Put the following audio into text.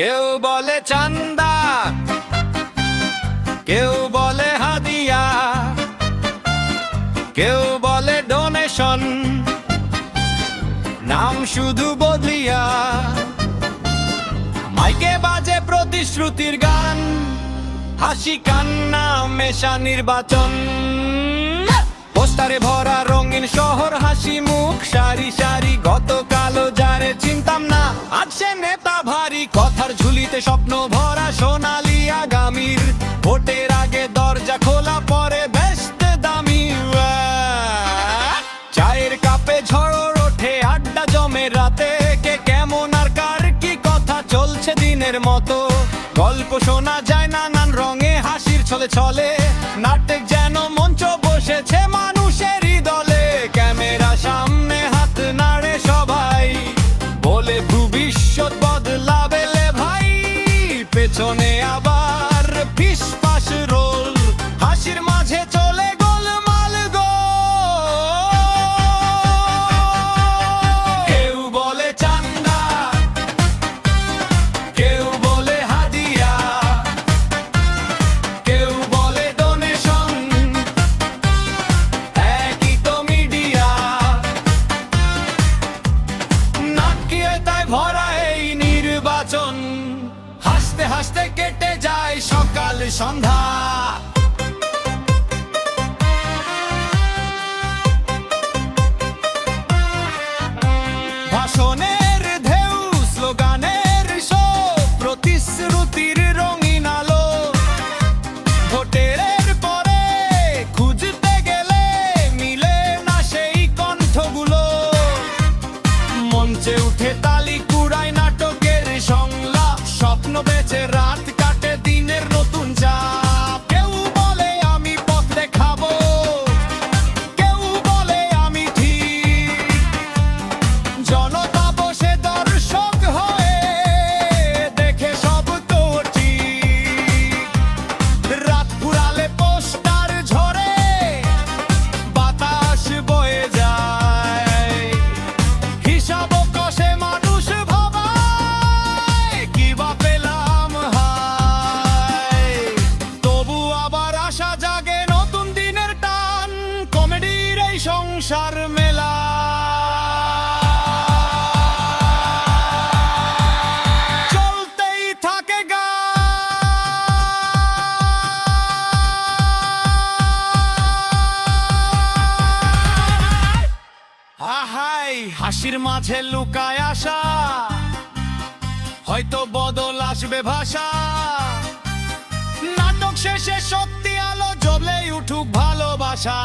কেউ বলে চান্দা, কেউ বলে হাদিয়া, কেউ বলে ডোনেশন নাম শুধু বদলিয়া। মাইকে বাজে প্রতিশ্রুতির গান, হাসি কান্না মেশা নির্বাচন। পোস্টারে ভরা রঙিন শহর, হাসি মুখ, সারি সারি, গতকালও যারে চিনতাম না। সে নেতা ভারী, কথার ঝুলিতে স্বপ্ন ভরা সোনালি আগামীর। ভোটের আগে দরজা খোলা, পরে ব্যস্ত দামি চায়ের কাপে ঝড় ওঠে, আড্ডা জমে রাতে। কে কেমন আর কার কি কথা চলছে দিনের মতো। গল্প শোনা যায় নানান রঙে, হাসির ছলে ছলে। নাটক হাসতে হাসতে কেটে যায় সকাল, সন্ধ্যা। ভাষণের প্রতিশ্রুতির রঙিন আলো। ভোটের পরে খুঁজতে গেলে মিলে না সেই কণ্ঠগুলো। মঞ্চে উঠে তালি কুড়ায় সংলাপ স্বপ্ন বেচে আহাই, হাসির মাঝে লুকায় আসা। হয়তো বদল আসবে ভাষা। নাটক শেষে সত্যি আলো জ্বলে উঠুক ভালোবাসা।